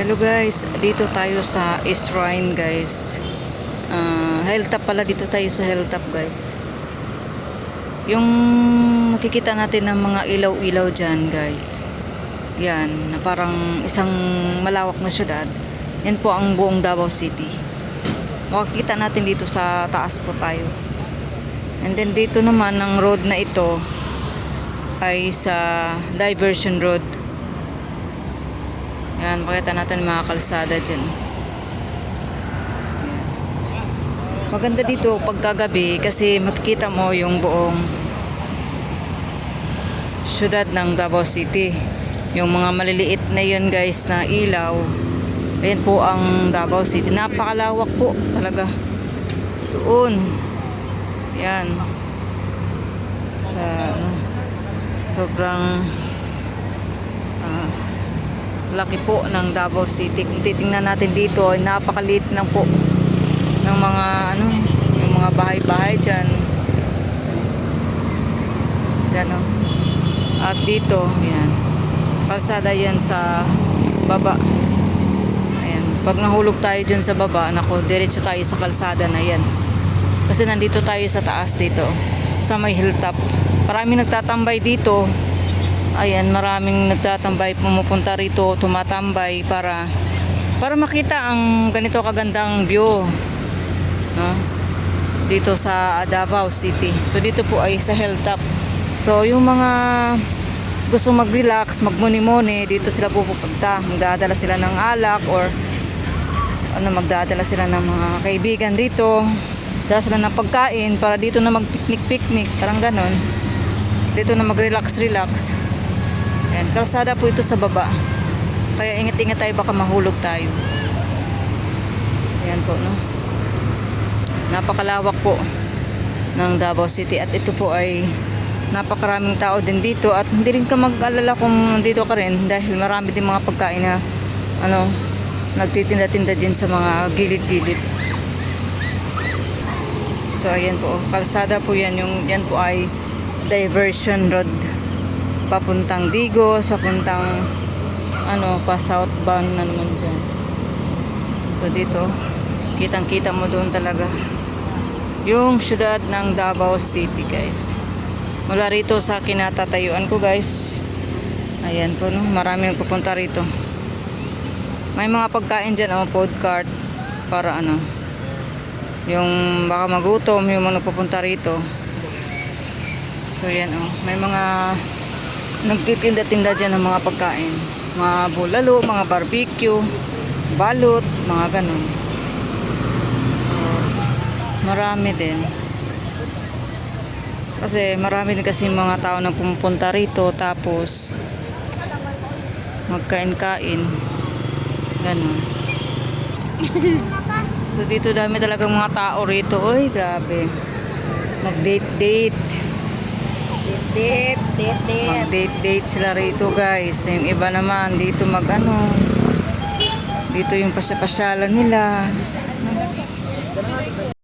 Hello guys, dito tayo sa Shrine guys. Ah, hilltop pala dito tayo sa hilltop guys. Yung makikita natin ng mga ilaw-ilaw dyan guys. Yan, na parang isang malawak na syudad. Yan po ang buong Davao City. Makikita natin dito sa taas po tayo. And then dito naman ang road na ito ay sa diversion road. Yan, pakita natin mga kalsada dyan. Maganda dito pagkagabi kasi makikita mo yung buong syudad ng Davao City. Yung mga maliliit na yun guys na ilaw. Ayan po ang Davao City. Napakalawak po talaga. Doon. Yan. Sa ano, sobrang laki po ng Davao City. Kung titingnan natin dito, napakaliit lang po ng mga ano, yung mga bahay-bahay diyan. Yan o. At dito, yan. Kalsada yan sa baba. Ayan. Pag nahulog tayo dyan sa baba, nako, diretso tayo sa kalsada na yan. Kasi nandito tayo sa taas dito, sa may hilltop. Maraming nagtatambay dito. Ayan, maraming nagtatambay, pumupunta rito, tumatambay para para makita ang ganito kagandang view. No? Dito sa Davao City. So dito po ay sa hilltop. So yung mga gusto mag-relax, magmuni-muni, dito sila pupunta. Magdadala sila ng alak or ano magdadala sila ng mga kaibigan dito. Dala sila ng pagkain para dito na mag-picnic-picnic, parang ganon. Dito na mag-relax-relax. Ayan, kalsada po ito sa baba. Kaya ingat-ingat tayo baka mahulog tayo. Ayan po, no? Napakalawak po ng Davao City at ito po ay napakaraming tao din dito at hindi rin ka mag-alala kung nandito ka rin dahil marami din mga pagkain na ano, nagtitinda-tinda din sa mga gilid-gilid. So ayan po, kalsada po yan yung yan po ay diversion road papuntang Digos, papuntang ano pa southbound na naman dyan. So dito, kitang-kita mo doon talaga yung syudad ng Davao City guys. Mula rito sa kinatatayuan ko guys. Ayan po no, maraming pupunta rito. May mga pagkain dyan, oh, food cart para ano, yung baka magutom, yung mga pupunta rito. So yan oh, may mga nagtitinda-tinda dyan ng mga pagkain. Mga bulalo, mga barbecue, balot, mga ganun. So, marami din. Kasi marami din kasi mga tao na pumupunta rito tapos magkain-kain. Ganun. so dito dami talagang mga tao rito. Uy, grabe. Mag-date-date. Mag-date-date sila rito guys. Yung iba naman dito mag ano, dito yung pasya-pasyalan nila.